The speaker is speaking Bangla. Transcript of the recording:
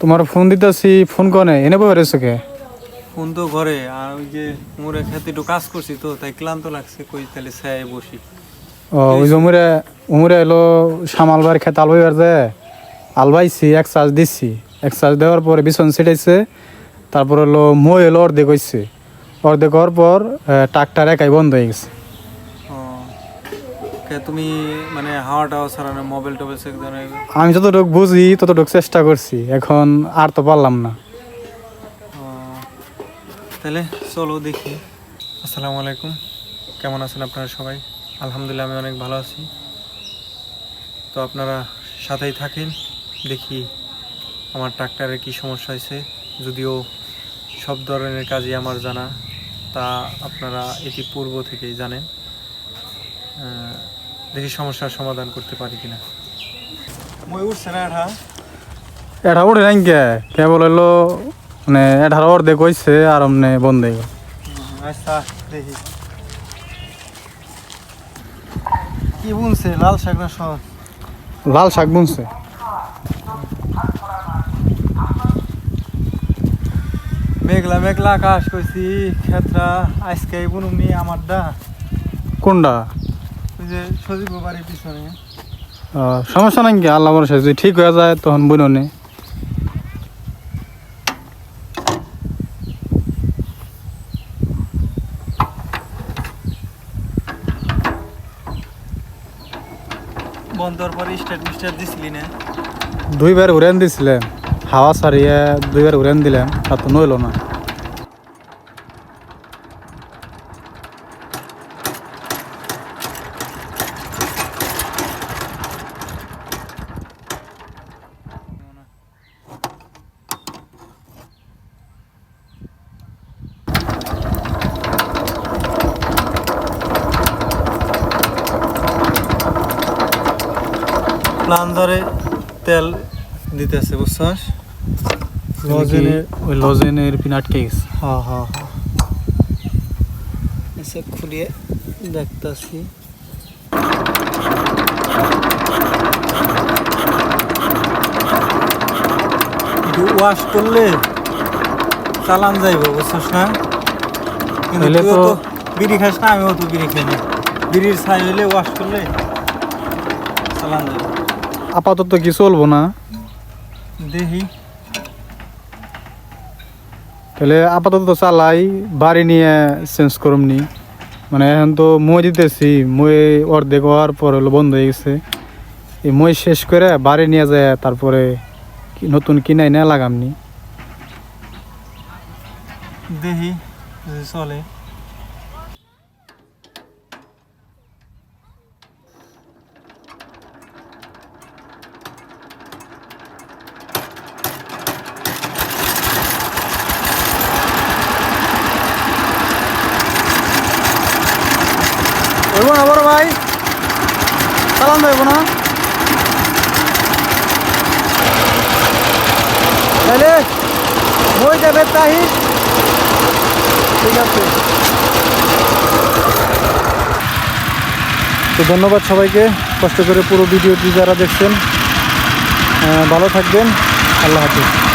তোমার ফোন দিতেছি ফোন কনে এনে বই রয়েছে কে? ফোন তো ঘরে আর ওই যে মোরে খেতে একটু কাজ করছি তো তাই ক্লান্ত লাগছে কই তাহলে ছায় বসি। ও ওই যে উমরে উমরে এলো সামালবার খেতে আলবাইবার যে আলবাইছি এক চার্জ দিচ্ছি এক চার্জ দেওয়ার পরে বিছন ছিটাইছে তারপর হলো মই এলো অর্ধেক হয়েছে অর্ধেক হওয়ার পর ট্রাক্টার একাই বন্ধ হয়ে গেছে। তুমি মানে হাওয়া টাওয়া ছাড়ানো মোবাইল টোবাইল আমি যতটুকু বুঝি ততটুকু চেষ্টা করছি। এখন আর তো পারলাম না। তাহলে চলো দেখি। আসসালামু আলাইকুম। কেমন আছেন আপনারা সবাই? আলহামদুলিল্লাহ আমি অনেক ভালো আছি। তো আপনারা সাথেই থাকেন দেখি আমার ট্রাক্টরের কি সমস্যা হয়েছে। যদিও সব ধরনের কাজই আমার জানা তা আপনারা এটি পূর্ব থেকেই জানেন। আহ, দেখি সমস্যার সমাধান করতে পারি কিনা। মই উঠছে না এটা। এটা উঠে নাই কে কেবল হলো মানে এটার অর্ধেক হয়েছে আর অমনে বন্ধ হয়ে গেল আচ্ছা দেখি। কি বুনছে? লাল শাক না সব? লাল শাক বুনছে। মেঘলা মেঘলা আকাশ কইছি ক্ষেত্রা আজকে বুনুম নি আমার দা কোনটা? যে সজীব বাড়ির পিছনে। আহ, সমস্যা নাই কি? আল্লাহ ভরসা যদি ঠিক হয়ে যায় তখন বুননে বন্ধর পরে স্টার্ট মিস্টার্ট দিছিলি না। দুইবার উড়ান দিছিলেন। হাওয়া সারিয়ে দুইবার উড়ান দিলেন তা তো নইল না। প্লান্ডারে তেল দিতেছে বুঝছস? লজেনের ওই লজেনের পিন আটকে গেছে? হ্যাঁ হ্যাঁ হ্যাঁ এসে খুলিয়ে দেখতাছি। ওয়াশ করলে চালান যাইব বুঝছস না? কিন্তু তো- বিড়ি খাস না আমিও তো বিড়ি খাই না। বিড়ির ছাই হইলে ওয়াশ করলে চালান যাইব। আপাতত কি চলবো না? দেখি। তাহলে আপাতত চালাই বাড়ি নিয়ে চেঞ্জ করুম নি মানে এখন তো মই দিতেছি মই অর্ধেক হওয়ার পর হলো বন্ধ হয়ে গেছে। এই মই শেষ করে বাড়ি নিয়ে যায় তারপরে নতুন কিনাই না লাগামনি। দেখি চলে। হইব না বড় ভাই? চালান যাইব না। তাহলে মই যাবে তাহি। ঠিক আছে। তো ধন্যবাদ সবাইকে, কষ্ট করে পুরো ভিডিওটি যারা দেখছেন। ভালো থাকবেন। আল্লাহ হাফিজ।